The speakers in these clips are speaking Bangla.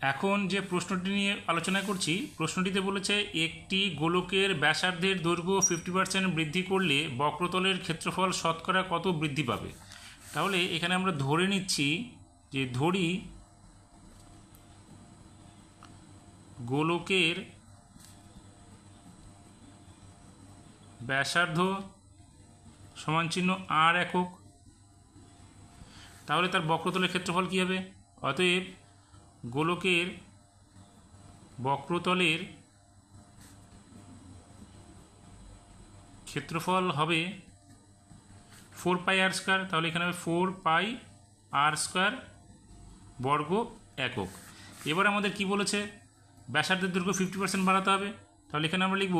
এখন যে প্রশ্নটি নিয়ে আলোচনা করছি, প্রশ্নটিতে বলেছে, একটি গোলকের ব্যাসার্ধের দৈর্ঘ্য ফিফটি পার্সেন্ট বৃদ্ধি করলে বক্রতলের ক্ষেত্রফল শতকরা কত বৃদ্ধি পাবে? তাহলে এখানে আমরা ধরে নিচ্ছি যে ধরি গোলকের ব্যাসার্ধ সমান চিহ্ন আর একক। তাহলে তার বক্রতলের ক্ষেত্রফল কী হবে? অতএব গোলকের বক্রতলের ক্ষেত্রফল হবে ফোর পাই আর স্কোয়ার তাহলে এখানে হবে ফোর পাই আর স্কোয়ার বর্গ একক। এবার আমাদের কি বলেছে? ব্যাসার্ধের দৈর্ঘ্য ফিফটি পার্সেন্ট বাড়াতে হবে। তাহলে এখানে আমরা লিখব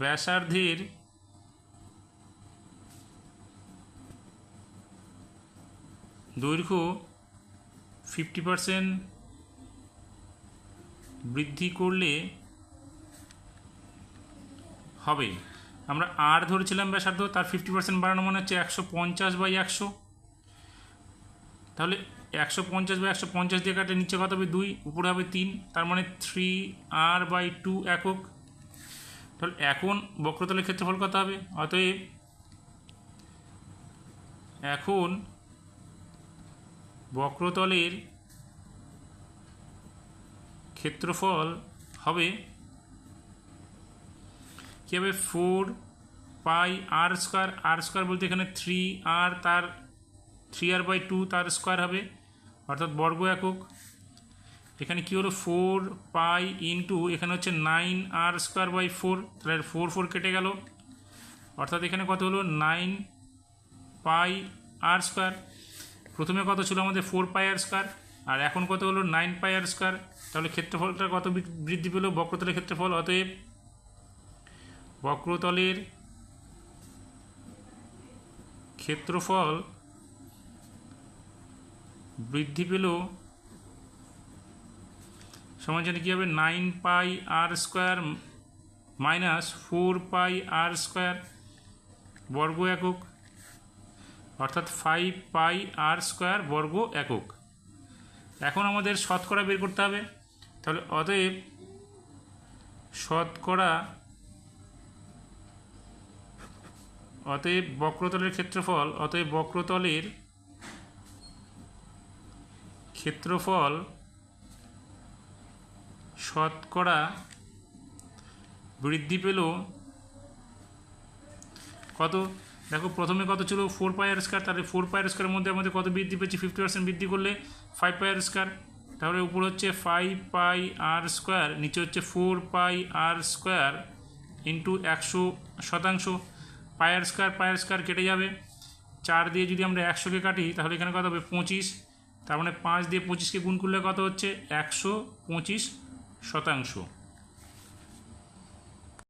ব্যাসার্ধের দৈর্ঘ্য ফিফটি পার্সেন্ট বৃদ্ধি করলে হবে। আমরা আর ধরেছিলাম ব্যাসার্ধ, তার ফিফটি পার্সেন্ট বাড়ানো মানে হচ্ছে একশো পঞ্চাশ বাই একশো। তাহলে একশো পঞ্চাশ বাই একশো পঞ্চাশ দিয়ে কাটে নিচে কত হবে? দুই, উপরে হবে তিন, তার মানে থ্রি আর বাই টু একক। তাহলে এখন বক্রতলের ক্ষেত্রফল কত হবে? অতএব এখন বক্রতলের ক্ষেত্রফল হবে কী হবে? Four pi R square R square বলতে এখানে থ্রি আর তার থ্রি আর বাই টু তার স্কোয়ার হবে, অর্থাৎ বর্গ একক। এখানে কী হলো? ফোর পাই ইন্টু এখানে হচ্ছে nine R square by four তাহলে ফোর ফোর কেটে গেল। অর্থাৎ এখানে কত হলো? Nine pi R square. প্রথমে কত ছিল আমাদের ফোর পাই আর স্কোয়ার আর এখন কত হলো নাইন পাই আর স্কোয়ার তাহলে ক্ষেত্রফলটা কত বৃদ্ধি পেল? বক্রতলের ক্ষেত্রফল, অতএব বক্রতলের ক্ষেত্রফল বৃদ্ধি পেল সমান জানি কী হবে? Nine pi R square minus four pi R square বর্গ একক। অর্থাৎ ফাইভ পাই আর স্কোয়ার বর্গ একক। এখন আমাদের শতকরা বের করতে হবে। তাহলে অতএব শতকরা অতএব বক্রতলের ক্ষেত্রফল, অতএব বক্রতলের ক্ষেত্রফল শতকরা বৃদ্ধি পেল কত? দেখো, প্রথমে কত ছিল? ফোর পায়ার স্কোয়ার তাহলে ফোর পায়ার স্কোয়ারের মধ্যে আমাদের কত বৃদ্ধি পেয়েছে? ফিফটি পার্সেন্ট বৃদ্ধি করলে ফাইভ পায়ার স্কোয়ার তাহলে উপর হচ্ছে ফাইভ পাই আর স্কোয়ার নিচে হচ্ছে four pi R square into একশো শতাংশ। পায়ার স্কোয়ার পায়ার স্কোয়ার কেটে যাবে। চার দিয়ে যদি আমরা একশোকে কাটি, তাহলে এখানে কত হবে? পঁচিশ। তার মানে পাঁচ দিয়ে পঁচিশকে গুণ করলে কত হচ্ছে? একশো পঁচিশ শতাংশ।